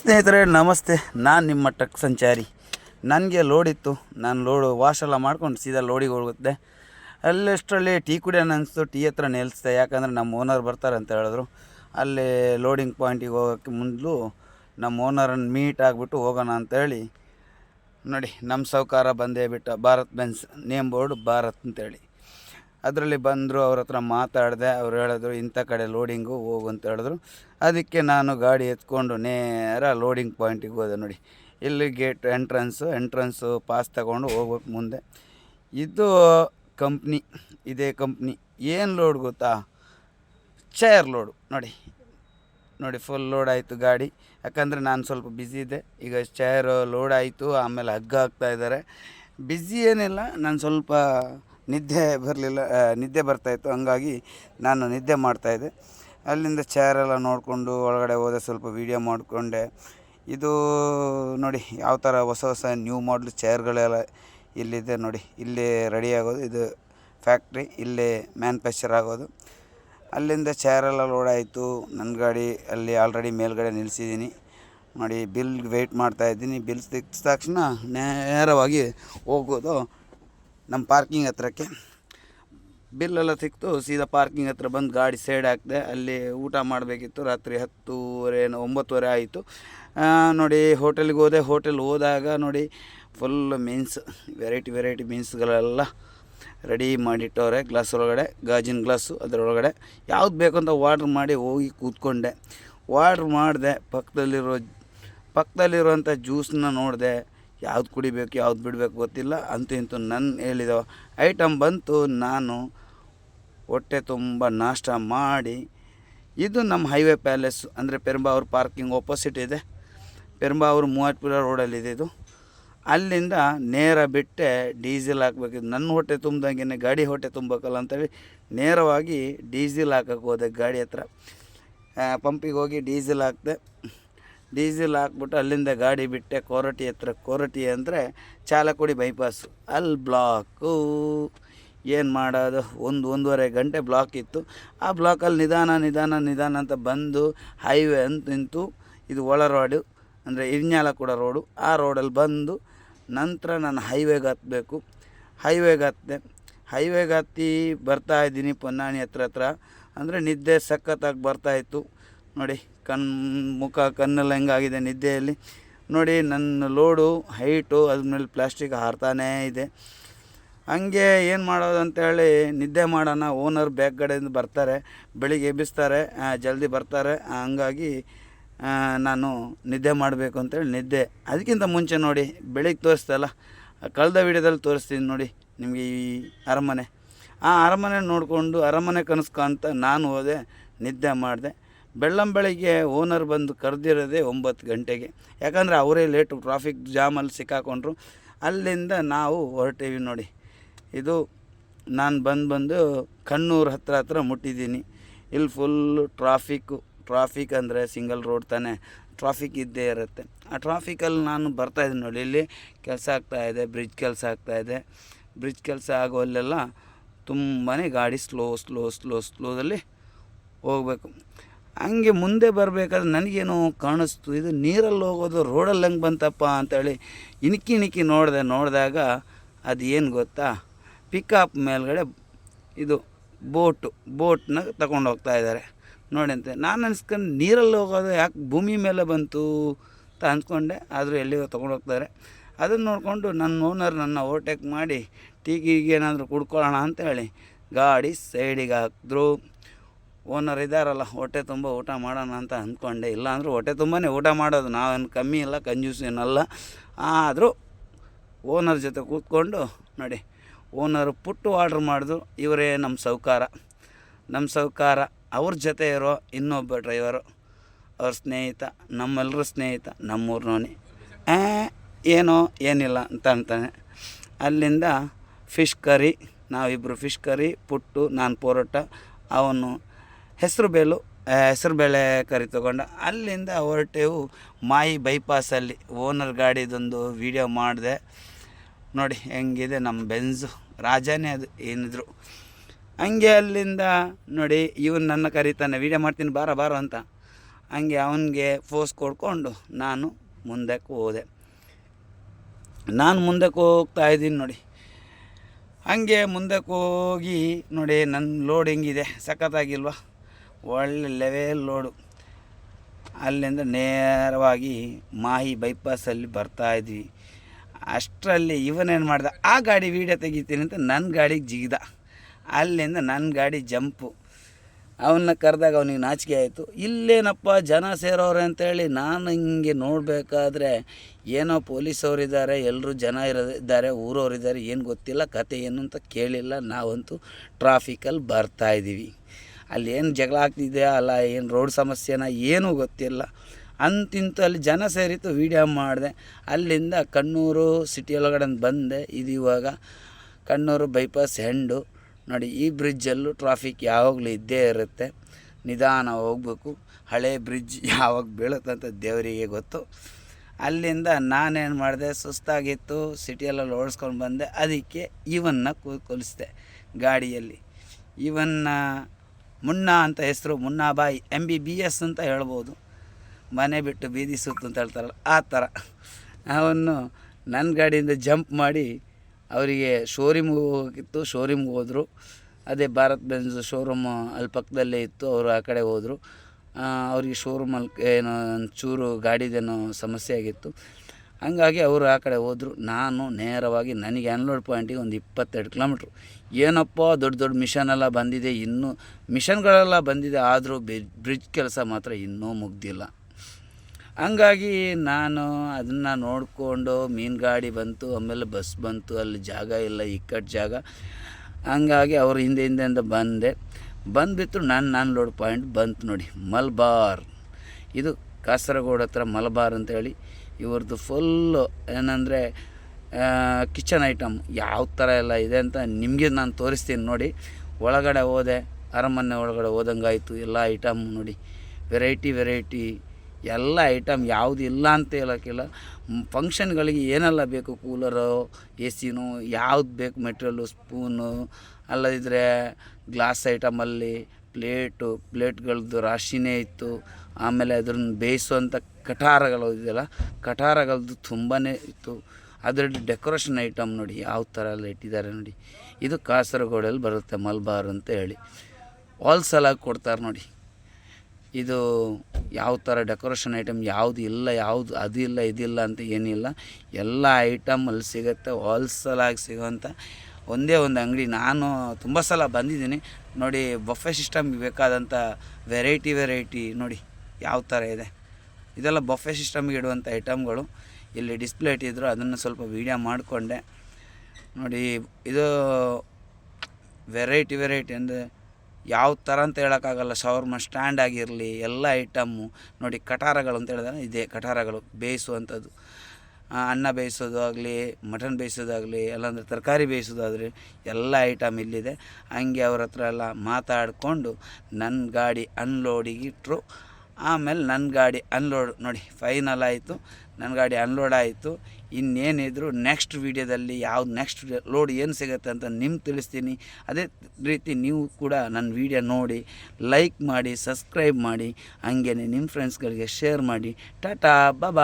ಸ್ನೇಹಿತರೆ, ನಮಸ್ತೆ. ನಾನು ನಿಮ್ಮ ಟ್ರಕ್ ಸಂಚಾರಿ. ನನಗೆ ಲೋಡಿತ್ತು ನಾನು ಲೋಡು ವಾಶ್ ಮಾಡ್ಕೊಂಡು ಸೀದಾ ಲೋಡಿಗೆ ಹೋಗುತ್ತೆ. ಅಲ್ಲಷ್ಟರಲ್ಲಿ ಟೀ ಕುಡಿಯೋಣ ಅನಿಸ್ತು ಟೀ ಹತ್ರ ನಿಲ್ಲಿಸ್ದೆ ಯಾಕಂದರೆ ನಮ್ಮ ಓನರ್ ಬರ್ತಾರೆ ಅಂತ ಹೇಳಿದ್ರು. ಅಲ್ಲಿ ಲೋಡಿಂಗ್ ಪಾಯಿಂಟಿಗೆ ಹೋಗೋಕ್ಕೆ ಮೊದಲು ನಮ್ಮ ಓನರನ್ನು ಮೀಟ್ ಆಗಿಬಿಟ್ಟು ಹೋಗೋಣ ಅಂತೇಳಿ ನೋಡಿ ನಮ್ಮ ಸೌಕಾರ ಬಂದೇ ಬಿಟ್ಟ Bharat Benz name board Bharat ಅಂತೇಳಿ ಅದರಲ್ಲಿ ಬಂದರು ಅವ್ರ ಹತ್ರ ಮಾತಾಡಿದೆ, ಅವ್ರು ಹೇಳಿದ್ರು, ಇಂಥ ಕಡೆ ಲೋಡಿಂಗು ಹೋಗು ಅಂತ ಹೇಳಿದ್ರು. ಅದಕ್ಕೆ ನಾನು ಗಾಡಿ ಎತ್ಕೊಂಡು ನೇರ ಲೋಡಿಂಗ್ ಪಾಯಿಂಟಿಗೆ ಹೋದೆ ನೋಡಿ. ಇಲ್ಲಿ ಗೇಟ್ ಎಂಟ್ರೆನ್ಸು ಎಂಟ್ರೆನ್ಸು ಪಾಸ್ ತಗೊಂಡು ಹೋಗ್ಬೇಕು ಮುಂದೆ. ಇದು ಕಂಪ್ನಿ ಇದೇ ಕಂಪ್ನಿ ಏನು ಲೋಡ್ ಗೊತ್ತಾ? ಚೇರ್ ಲೋಡು ನೋಡಿ. ನೋಡಿ ಫುಲ್ ಲೋಡ್ ಆಯಿತು ಗಾಡಿ. ಯಾಕಂದರೆ ನಾನು ಸ್ವಲ್ಪ ಬ್ಯುಸಿ ಇದ್ದೆ. ಈಗ ಚೇರು ಲೋಡ್ ಆಯಿತು, ಆಮೇಲೆ ಹಗ್ಗ ಹಾಕ್ತಾ ಇದ್ದಾರೆ. ಬ್ಯುಸಿ ಏನಿಲ್ಲ, ನಾನು ಸ್ವಲ್ಪ ನಿದ್ದೆ ಬರಲಿಲ್ಲ ನಿದ್ದೆ ಬರ್ತಾಯಿತ್ತು ಹಂಗಾಗಿ ನಾನು ನಿದ್ದೆ ಮಾಡ್ತಾಯಿದ್ದೆ ಅಲ್ಲಿಂದ ಚೇರೆಲ್ಲ ನೋಡಿಕೊಂಡು ಒಳಗಡೆ ಹೋದೆ, ಸ್ವಲ್ಪ ವೀಡಿಯೋ ಮಾಡಿಕೊಂಡೆ. ಇದು ನೋಡಿ, ಯಾವ ಥರ ಹೊಸ ಹೊಸ ನ್ಯೂ ಮಾಡಲ್ ಚೇರ್ಗಳೆಲ್ಲ ಇಲ್ಲಿದೆ ನೋಡಿ. ಇಲ್ಲಿ ರೆಡಿ ಆಗೋದು. ಇದು ಫ್ಯಾಕ್ಟ್ರಿ ಇಲ್ಲೇ ಮ್ಯಾನುಫ್ಯಾಕ್ಚರ್ ಆಗೋದು. ಅಲ್ಲಿಂದ ಚೇರೆಲ್ಲ ಲೋಡ್ ಆಯಿತು. ನನ್ನ ಗಾಡಿ ಅಲ್ಲಿ ಆಲ್ರೆಡಿ ಮೇಲ್ಗಡೆ ನಿಲ್ಲಿಸಿದ್ದೀನಿ ನೋಡಿ ಬಿಲ್ ವೆಯ್ಟ್ ಮಾಡ್ತಾ ಇದ್ದೀನಿ. ಬಿಲ್ ಸಿಕ್ಕಿದ ತಕ್ಷಣ ನೇರವಾಗಿ ಹೋಗೋದು. ನಮ್ಮ ಪಾರ್ಕಿಂಗ್ ಹತ್ರಕ್ಕೆ. ಬಿಲ್ಲೆಲ್ಲ ಸಿಕ್ತು, ಸೀದಾ ಪಾರ್ಕಿಂಗ್ ಹತ್ರ ಬಂದು ಗಾಡಿ ಸೈಡ್ ಹಾಕಿದೆ, ಅಲ್ಲಿ ಊಟ ಮಾಡಬೇಕಿತ್ತು. ರಾತ್ರಿ ಹತ್ತೂವರೆ ಒಂಬತ್ತುವರೆ ಆಯಿತು. ನೋಡಿ ಹೋಟೆಲ್ಗೆ ಹೋದೆ. ಹೋಟೆಲ್ ಹೋದಾಗ ನೋಡಿ ಫುಲ್ ಮೀನ್ಸ್ ವೆರೈಟಿ ವೆರೈಟಿ ಮೀನ್ಸ್ಗಳೆಲ್ಲ ರೆಡಿ ಮಾಡಿಟ್ಟವ್ರೆ. ಗ್ಲಾಸ್ ಒಳಗಡೆ, ಗಾಜಿನ ಗ್ಲಾಸು ಅದರೊಳಗಡೆ. ಯಾವ್ದು ಬೇಕು ಅಂತ ವಾಡ್ರ್ ಮಾಡಿ ಹೋಗಿ ಕೂತ್ಕೊಂಡೆ. ವಾರ್ಡ್ರ್ ಮಾಡಿದೆ, ಪಕ್ಕದಲ್ಲಿರೋ, ಪಕ್ಕದಲ್ಲಿರುವಂಥ ಜ್ಯೂಸನ್ನ ನೋಡಿದೆ. ಯಾವ್ದು ಕುಡಿಬೇಕು, ಯಾವ್ದು ಬಿಡಬೇಕು ಗೊತ್ತಿಲ್ಲ. ಅಂತೂ ಇಂತೂ ನನ್ನ ಹೇಳಿದ ಐಟಮ್ ಬಂತು. ನಾನು ಹೊಟ್ಟೆ ತುಂಬ ನಾಷ್ಟ ಮಾಡಿ, ಇದು ನಮ್ಮ ಹೈವೇ ಪ್ಯಾಲೇಸ್ ಅಂದರೆ ಪೆರಂಬಾವೂರು ಪಾರ್ಕಿಂಗ್ ಆಪೋಸಿಟ್ ಇದೆ. ಪೆರಂಬಾವೂರು ಮೂವತ್ಪುರ ರೋಡಲ್ಲಿದೆ ಇದು. ಅಲ್ಲಿಂದ ನೇರ ಬಿಟ್ಟೆ ಡೀಸೆಲ್ ಹಾಕ್ಬೇಕಿತ್ತು. ನನ್ನ ಹೊಟ್ಟೆ ತುಂಬ್ದಂಗೆ ಗಾಡಿ ಹೊಟ್ಟೆ ತುಂಬಬೇಕಲ್ಲ ಅಂತೇಳಿ ನೇರವಾಗಿ ಡೀಸೆಲ್ ಹಾಕಕ್ಕೆ ಹೋದೆ ಗಾಡಿ ಹತ್ರ. ಪಂಪಿಗೆ ಹೋಗಿ ಡೀಸೆಲ್ ಹಾಕ್ದೆ. ಡೀಸೆಲ್ ಹಾಕ್ಬಿಟ್ಟು ಅಲ್ಲಿಂದ ಗಾಡಿ ಬಿಟ್ಟೆ, ಕೋರಟಿ ಹತ್ರ ಕೋರಟಿ ಅಂದರೆ ಚಾಲಕುಡಿ ಬೈಪಾಸು ಅಲ್ಲಿ ಬ್ಲಾಕು ಏನು ಮಾಡೋದು? ಒಂದು, ಒಂದೂವರೆ ಗಂಟೆ ಬ್ಲಾಕ್ ಇತ್ತು. ಆ ಬ್ಲಾಕಲ್ಲಿ ನಿಧಾನ ನಿಧಾನ ನಿಧಾನ ಅಂತ ಬಂದು ಹೈವೇ ಅಂತ ನಿಂತು ಇದು ಒಳ ರೋಡು ಅಂದರೆ ಇರ್ನ್ಯಾಲಕುಡ ರೋಡು ಆ ರೋಡಲ್ಲಿ ಬಂದು ನಂತರ ನಾನು ಹೈವೇಗೆ ಹತ್ತಬೇಕು ಹೈವೇಗೆ ಹತ್ತಿದೆ ಹೈವೇಗೆ ಹತ್ತಿ ಬರ್ತಾ ಇದ್ದೀನಿ ಪೊನ್ನಾಣಿ ಹತ್ರ ಹತ್ರ. ಅಂದರೆ ನಿದ್ದೆ ಸಖತ್ತಾಗಿ ಬರ್ತಾಯಿತ್ತು ನೋಡಿ ಕಣ್, ಮುಖ, ಕಣ್ಣೆಲ್ಲ ಹೆಂಗಾಗಿದೆ ನಿದ್ದೆಯಲ್ಲಿ. ನೋಡಿ, ನನ್ನ ಲೋಡು ಹೈಟು ಅದ್ರ ಮೇಲೆ ಪ್ಲಾಸ್ಟಿಕ್ ಹಾರ್ತಾನೇ ಇದೆ. ಹಂಗೆ ಏನು ಮಾಡೋದು ಅಂತೇಳಿ ನಿದ್ದೆ ಮಾಡೋಣ. ಓನರ್ ಬ್ಯಾಕ್ ಕಡೆಯಿಂದ ಬರ್ತಾರೆ, ಬೆಳಿಗ್ಗೆ ಎಬ್ಬಿಸ್ತಾರೆ ಜಲ್ದಿ ಬರ್ತಾರೆ. ಹಂಗಾಗಿ ನಾನು ನಿದ್ದೆ ಮಾಡಬೇಕು ಅಂತೇಳಿ ನಿದ್ದೆ. ಅದಕ್ಕಿಂತ ಮುಂಚೆ ನೋಡಿ, ಬೆಳಿಗ್ಗೆ ತೋರಿಸ್ತಲ್ಲ ಕಳೆದ ವಿಡಿಯೋದಲ್ಲಿ ತೋರಿಸ್ತೀನಿ ನೋಡಿ ನಿಮಗೆ ಈ ಅರಮನೆ. ಆ ಅರಮನೆ ನೋಡಿಕೊಂಡು ಅರಮನೆ ಕನಸು ಕಾಣ್ತಾ ನಾನು ಹೋದೆ, ನಿದ್ದೆ ಮಾಡಿದೆ. ಬೆಳ್ಳಂ ಬೆಳಿಗ್ಗೆ ಓನರ್ ಬಂದು ಕರೆದಿರೋದೆ ಒಂಬತ್ತು ಗಂಟೆಗೆ. ಯಾಕಂದರೆ ಅವರೇ ಲೇಟು ಟ್ರಾಫಿಕ್ ಜಾಮಲ್ಲಿ ಸಿಕ್ಕಾಕೊಂಡ್ರು. ಅಲ್ಲಿಂದ ನಾವು ಹೊರಟೀವಿ ನೋಡಿ. ಇದು ನಾನು ಬಂದು ಬಂದು ಕಣ್ಣೂರು ಹತ್ರ ಹತ್ರ ಮುಟ್ಟಿದ್ದೀನಿ. ಇಲ್ಲಿ ಫುಲ್ಲು ಟ್ರಾಫಿಕ್ಕು ಟ್ರಾಫಿಕ್ ಅಂದರೆ ಸಿಂಗಲ್ ರೋಡ್ ತಾನೇ. ಟ್ರಾಫಿಕ್ ಇದ್ದೇ ಇರುತ್ತೆ. ಆ ಟ್ರಾಫಿಕಲ್ಲಿ ನಾನು ಬರ್ತಾಯಿದ್ದೀನಿ ನೋಡಿ. ಇಲ್ಲಿ ಕೆಲಸ ಆಗ್ತಾಯಿದೆ ಬ್ರಿಡ್ಜ್ ಕೆಲಸ ಆಗ್ತಾಯಿದೆ ಬ್ರಿಡ್ಜ್ ಕೆಲಸ ಆಗೋಲ್ಲೆಲ್ಲ ತುಂಬಾ ಗಾಡಿ ಸ್ಲೋ ಸ್ಲೋ ಸ್ಲೋ ಸ್ಲೋದಲ್ಲಿ ಹೋಗಬೇಕು. ಹಂಗೆ ಮುಂದೆ ಬರಬೇಕಾದ್ರೆ ನನಗೇನೋ ಕಾಣಿಸ್ತು. ಇದು ನೀರಲ್ಲಿ ಹೋಗೋದು, ರೋಡಲ್ಲಿ ಹೆಂಗೆ ಬಂತಪ್ಪ ಅಂತೇಳಿ ಇಣಕಿ ಇಣಕಿ ನೋಡಿದೆ, ನೋಡಿದಾಗ ಅದು ಏನು ಗೊತ್ತಾ? ಪಿಕಪ್ ಮೇಲ್ಗಡೆ ಇದು ಬೋಟು, ಬೋಟ್ನ ತಗೊಂಡು ಹೋಗ್ತಾ ಇದ್ದಾರೆ. ನೋಡಿ ಅಂತ, ನಾನು ಅನ್ಸ್ಕೊಂಡು ನೀರಲ್ಲಿ ಹೋಗೋದು ಯಾಕೆ ಭೂಮಿ ಮೇಲೆ ಬಂತು ಅಂತ ಅಂದ್ಕೊಂಡೆ ಆದರೂ ಎಲ್ಲಿಗೋ ತೊಗೊಂಡು ಹೋಗ್ತಾರೆ ಅದನ್ನು ನೋಡಿಕೊಂಡು ನನ್ನ ಓನರ್ ನನ್ನ ಓವರ್ಟೇಕ್ ಮಾಡಿ ಟೀ ಏನಾದರೂ ಕುಡ್ಕೊಳ್ಳೋಣ ಅಂತ ಹೇಳಿ ಗಾಡಿ ಸೈಡಿಗೆ ಹಾಕಿದ್ರು. ಓನರ್ ಇದ್ದಾರಲ್ಲ ಹೊಟ್ಟೆ ತುಂಬ ಊಟ ಮಾಡೋಣ ಅಂತ ಅಂದ್ಕೊಂಡೆ. ಇಲ್ಲ ಅಂದರೂ ಹೊಟ್ಟೆ ತುಂಬಾ ಊಟ ಮಾಡೋದು. ನಾವೇನು ಕಮ್ಮಿ ಇಲ್ಲ ಕಂಜೂಸ್ ಏನಲ್ಲ. ಆದರೂ ಓನರ್ ಜೊತೆ ಕೂತ್ಕೊಂಡು ನೋಡಿ ಓನರು ಪುಟ್ಟು ಆರ್ಡ್ರ್ ಮಾಡಿದ್ರು ಇವರೇ ನಮ್ಮ ಸೌಕಾರ. ನಮ್ಮ ಸೌಕಾರ, ಅವ್ರ ಜೊತೆ ಇರೋ ಇನ್ನೊಬ್ಬ ಡ್ರೈವರು ಅವ್ರ ಸ್ನೇಹಿತ ನಮ್ಮೆಲ್ಲರ ಸ್ನೇಹಿತ ನಮ್ಮೂರ್ನೋನಿ ಏನೋ, ಏನಿಲ್ಲ ಅಂತ ಅಂತಾನೆ. ಅಲ್ಲಿಂದ ಫಿಶ್ ಕರಿ ನಾವಿಬ್ಬರು ಫಿಶ್ ಕರಿ ಪುಟ್ಟು, ನಾನು ಪೋರೋಟ, ಅವನು ಹೆಸರು ಬೇಲು ಹೆಸರು ಬೇಳೆ ಕರಿ ತೊಗೊಂಡು ಅಲ್ಲಿಂದ ಹೊರಟೆವು ಮಾಯಿ ಬೈಪಾಸಲ್ಲಿ. ಓನರ್ ಗಾಡಿದೊಂದು ವೀಡಿಯೋ ಮಾಡಿದೆ. ನೋಡಿ ಹೆಂಗಿದೆ ನಮ್ಮ ಬೆನ್ಸು. ರಾಜನೇ ಅದು, ಏನಿದ್ರು. ಹಂಗೆ ಅಲ್ಲಿಂದ ನೋಡಿ ಇವನು ನನ್ನ ಕರೀತಾನೆ ವೀಡಿಯೋ ಮಾಡ್ತೀನಿ, ಬಾರ ಬಾರ ಅಂತ. ಹಂಗೆ ಅವನಿಗೆ ಫೋರ್ಸ್ ಕೊಡ್ಕೊಂಡು ನಾನು ಮುಂದಕ್ಕೆ ಹೋದೆ. ನಾನು ಮುಂದಕ್ಕೆ ಹೋಗ್ತಾ ಇದ್ದೀನಿ ನೋಡಿ. ಹಂಗೆ ಮುಂದಕ್ಕೆ ಹೋಗಿ ನೋಡಿ ನನ್ನ ಲೋಡ್ ಹೆಂಗಿದೆ? ಸಖತ್ತಾಗಿಲ್ವಾ? ಒಳ್ಳೆ ಲೆವೆಲ್ ಲೋಡು ಅಲ್ಲಿಂದ ನೇರವಾಗಿ ಮಾಹಿ ಬೈಪಾಸಲ್ಲಿ ಬರ್ತಾ ಇದ್ವಿ. ಅಷ್ಟರಲ್ಲಿ ಇವನೇನು ಮಾಡ್ದ, ಆ ಗಾಡಿ ವೀಡಿಯೋ ತೆಗಿತೀನಿ ಅಂತ ನನ್ನ ಗಾಡಿಗೆ ಜಿಗಿದ. ಅಲ್ಲಿಂದ ನನ್ನ ಗಾಡಿ ಜಂಪು. ಅವನ್ನ ಕರೆದಾಗ ಅವನಿಗೆ ನಾಚಿಕೆ ಆಯಿತು. ಇಲ್ಲೇನಪ್ಪ ಜನ ಸೇರೋರು ಅಂತೇಳಿ ನಾನು ಹಿಂಗೆ ನೋಡಬೇಕಾದ್ರೆ ಏನೋ ಪೊಲೀಸವರಿದ್ದಾರೆ ಎಲ್ಲರೂ ಜನ ಇರೋದಿದ್ದಾರೆ ಊರವರಿದ್ದಾರೆ, ಏನು ಗೊತ್ತಿಲ್ಲ ಕತೆ ಏನು ಅಂತ ಕೇಳಿಲ್ಲ. ನಾವಂತೂ ಟ್ರಾಫಿಕಲ್ಲಿ ಬರ್ತಾ ಇದ್ದೀವಿ ಅಲ್ಲಿ ಏನು ಜಗಳ ಆಗ್ತಿದೆಯಾ? ಅಲ್ಲ, ಏನು ರೋಡ್ ಸಮಸ್ಯೆನ? ಏನೂ ಗೊತ್ತಿಲ್ಲ. ಅಂತಿಂತ ಅಲ್ಲಿ ಜನ ಸೇರಿತು ವೀಡಿಯೋ ಮಾಡಿದೆ. ಅಲ್ಲಿಂದ ಕಣ್ಣೂರು ಸಿಟಿ ಒಳಗಡೆ ಬಂದೆ. ಇದು ಇವಾಗ ಕಣ್ಣೂರು ಬೈಪಾಸ್ ಹೆಂಡು. ನೋಡಿ, ಈ ಬ್ರಿಡ್ಜಲ್ಲೂ ಟ್ರಾಫಿಕ್ ಯಾವಾಗಲೂ ಇದ್ದೇ ಇರುತ್ತೆ. ನಿಧಾನ ಹೋಗ್ಬೇಕು. ಹಳೆ ಬ್ರಿಡ್ಜ್ ಯಾವಾಗ ಬೀಳುತ್ತಂತ ದೇವರಿಗೆ ಗೊತ್ತು. ಅಲ್ಲಿಂದ ನಾನೇನು ಮಾಡಿದೆ, ಸುಸ್ತಾಗಿತ್ತು. ಸಿಟಿಯಲ್ಲೆಲ್ಲ ಓಡಿಸ್ಕೊಂಡು ಬಂದೆ. ಅದಕ್ಕೆ ಇವನ್ನ ಕೂತ್ಕೊಲಿಸಿದೆ ಗಾಡಿಯಲ್ಲಿ. ಇವನ್ನ ಮುನ್ನ ಅಂತ ಹೆಸರು, ಮುನ್ನಾ ಬಾಯಿ ಎಂ ಬಿ ಬಿ ಎಸ್ ಅಂತ ಹೇಳ್ಬೋದು. ಮನೆ ಬಿಟ್ಟು ಬೀದಿ ಸುತ್ತು ಅಂತ ಹೇಳ್ತಾರಲ್ಲ, ಆ ಥರ. ಅವನ್ನು ನನ್ನ ಗಾಡಿಯಿಂದ ಜಂಪ್ ಮಾಡಿ ಅವರಿಗೆ ಶೋರೂಮ್ಗೆ ಹೋಗಿತ್ತು, ಶೋರೂಮ್ಗೆ ಹೋದರು. ಅದೇ ಭಾರತ್ ಬೆನ್ಸ್ ಶೋರೂಮ್ ಅಲ್ಲಿ ಪಕ್ಕದಲ್ಲೇ ಇತ್ತು, ಅವರು ಆ ಕಡೆ ಹೋದರು. ಅವರಿಗೆ ಶೋರೂಮಲ್ಲಿ ಏನೋ ಒಂಚೂರು ಗಾಡಿದೇನೋ ಸಮಸ್ಯೆ ಆಗಿತ್ತು. ಹಂಗಾಗಿ ಅವರು ಆ ಕಡೆ ಹೋದರು. ನಾನು ನೇರವಾಗಿ ನನಗೆ ಅನ್ಲೋಡ್ ಪಾಯಿಂಟಿಗೆ ಒಂದು ಇಪ್ಪತ್ತೆರಡು ಕಿಲೋಮೀಟ್ರು. ಏನಪ್ಪ ದೊಡ್ಡ ದೊಡ್ಡ ಮಿಷನ್ ಎಲ್ಲ ಬಂದಿದೆ, ಇನ್ನೂ ಮಿಷನ್ಗಳೆಲ್ಲ ಬಂದಿದೆ, ಆದರೂ ಬ್ರಿಡ್ಜ್ ಕೆಲಸ ಮಾತ್ರ ಇನ್ನೂ ಮುಗ್ದಿಲ್ಲ. ಹಂಗಾಗಿ ನಾನು ಅದನ್ನು ನೋಡಿಕೊಂಡು ಮೀನು ಗಾಡಿ ಬಂತು, ಆಮೇಲೆ ಬಸ್ ಬಂತು, ಅಲ್ಲಿ ಜಾಗ ಇಲ್ಲ ಇಕ್ಕಟ್ ಜಾಗ. ಹಂಗಾಗಿ ಅವ್ರ ಹಿಂದೆ ಹಿಂದೆಯಿಂದ ಬಂದೆ. ಬಂದುಬಿಟ್ಟು ನಾನು ನಾನು ಲೋಡ್ ಪಾಯಿಂಟ್ ಬಂತು ನೋಡಿ, ಮಲ್ಬಾರ್. ಇದು ಕಾಸರಗೋಡು ಹತ್ರ ಮಲಬಾರ್ ಅಂತೇಳಿ. ಇವ್ರದ್ದು ಫುಲ್ಲು ಏನಂದರೆ ಕಿಚನ್ ಐಟಮ್ ಯಾವ ಥರ ಎಲ್ಲ ಇದೆ ಅಂತ ನಿಮಗೆ ನಾನು ತೋರಿಸ್ತೀನಿ ನೋಡಿ. ಒಳಗಡೆ ಹೋದೆ, ಅರಮನೆ ಒಳಗಡೆ ಹೋದಂಗಾಯಿತು, ಎಲ್ಲ ಐಟಮ್ ನೋಡಿ. ವೆರೈಟಿ ವೆರೈಟಿ ಎಲ್ಲ ಐಟಮ್ ಯಾವುದು ಇಲ್ಲ ಅಂತ ಹೇಳೋಕ್ಕಿಲ್ಲ. ಫಂಕ್ಷನ್ಗಳಿಗೆ ಏನೆಲ್ಲ ಬೇಕು? ಕೂಲರು ಎ ಸಿನೂ ಯಾವ್ದು ಬೇಕು? ಮೆಟೀರಿಯಲ್ಲು ಸ್ಪೂನು ಅಲ್ಲದಿದ್ದರೆ ಗ್ಲಾಸ್ ಐಟಮಲ್ಲಿ ಪ್ಲೇಟು ಪ್ಲೇಟ್ಗಳದ್ದು ರಾಶಿನೇ ಇತ್ತು. ಆಮೇಲೆ ಅದ್ರನ್ನ ಬೇಯಿಸುವಂಥ ಕಟಾರಗಳು ಇದೆಯಲ್ಲ ಕಟಾರಗಳದ್ದು ತುಂಬಾ ಇತ್ತು. ಅದರಲ್ಲಿ ಡೆಕೋರೇಷನ್ ಐಟಮ್ ನೋಡಿ, ಯಾವ ಥರ ಎಲ್ಲ ಇಟ್ಟಿದ್ದಾರೆ ನೋಡಿ. ಇದು ಕಾಸರಗೋಡಲ್ಲಿ ಬರುತ್ತೆ, ಮಲ್ಬಾರ್ ಅಂತ ಹೇಳಿ. ಹೋಲ್ಸೇಲಾಗಿ ಕೊಡ್ತಾರೆ ನೋಡಿ. ಇದು ಯಾವ ಥರ ಡೆಕೋರೇಷನ್ ಐಟಮ್, ಯಾವುದು ಇಲ್ಲ, ಯಾವುದು ಅದು ಇಲ್ಲ ಇದಿಲ್ಲ ಅಂತ ಏನಿಲ್ಲ. ಎಲ್ಲ ಐಟಮ್ ಅಲ್ಲಿ ಸಿಗುತ್ತೆ ಹೋಲ್ಸೇಲಾಗಿ ಸಿಗೋವಂಥ ಒಂದೇ ಒಂದು ಅಂಗಡಿ. ನಾನು ತುಂಬ ಸಲ ಬಂದಿದ್ದೀನಿ. ನೋಡಿ, ಬಫೆ ಸಿಸ್ಟಮ್ಗೆ ಬೇಕಾದಂಥ ವೆರೈಟಿ ವೆರೈಟಿ ನೋಡಿ ಯಾವ ಥರ ಇದೆ. ಇದೆಲ್ಲ ಬಫೆ ಸಿಸ್ಟಮ್ಗೆ ಇಡುವಂಥ ಐಟಮ್ಗಳು ಇಲ್ಲಿ ಡಿಸ್ಪ್ಲೇ ಇಟ್ಟಿದ್ರು ಅದನ್ನು ಸ್ವಲ್ಪ ವೀಡಿಯೋ ಮಾಡಿಕೊಂಡೆ. ನೋಡಿ, ಇದು ವೆರೈಟಿ ವೆರೈಟಿ ಅಂದರೆ ಯಾವ ಥರ ಅಂತ ಹೇಳೋಕ್ಕಾಗಲ್ಲ. ಶವರ್ಮ ಸ್ಟ್ಯಾಂಡ್ ಆಗಿರಲಿ, ಎಲ್ಲ ಐಟಮ್ಮು ನೋಡಿ, ಕಟಾರಗಳು ಅಂತ ಹೇಳಿದ್ರೆ. ಇದೇ ಕಟಾರಗಳು ಬೇಯಿಸುವಂಥದ್ದು ಅನ್ನ ಬೇಯಿಸೋದು ಆಗಲಿ ಮಟನ್ ಬೇಯಿಸೋದಾಗಲಿ ಇಲ್ಲಾಂದರೆ ತರಕಾರಿ ಬೇಯಿಸೋದಾದರೆ ಎಲ್ಲ ಐಟಮ್ ಇಲ್ಲಿದೆ. ಹಂಗೆ ಅವ್ರ ಹತ್ರ ಎಲ್ಲ ಮಾತಾಡಿಕೊಂಡು ನನ್ನ ಗಾಡಿ ಅನ್ಲೋಡಿಗೆ ಇಟ್ಟರು ಆಮೇಲೆ ನನ್ನ ಗಾಡಿ ಅನ್ಲೋಡ್ ನೋಡಿ ಫೈನಲ್ ಆಯಿತು. ನನ್ನ ಗಾಡಿ ಅನ್ಲೋಡ್ ಆಯಿತು. ಇನ್ನೇನಿದ್ರು ನೆಕ್ಸ್ಟ್ ವೀಡಿಯೋದಲ್ಲಿ ಯಾವ್ದು ನೆಕ್ಸ್ಟ್ ಲೋಡ್ ಏನು ಸಿಗುತ್ತೆ ಅಂತ ನಿಮ್ಗೆ ತಿಳಿಸ್ತೀನಿ. ಅದೇ ರೀತಿ ನೀವು ಕೂಡ ನನ್ನ ವೀಡಿಯೋ ನೋಡಿ ಲೈಕ್ ಮಾಡಿ ಸಬ್ಸ್ಕ್ರೈಬ್ ಮಾಡಿ ಹಂಗೇ ನಿಮ್ಮ ಫ್ರೆಂಡ್ಸ್ಗಳಿಗೆ ಶೇರ್ ಮಾಡಿ. ಟಾಟಾ ಬಾಯ್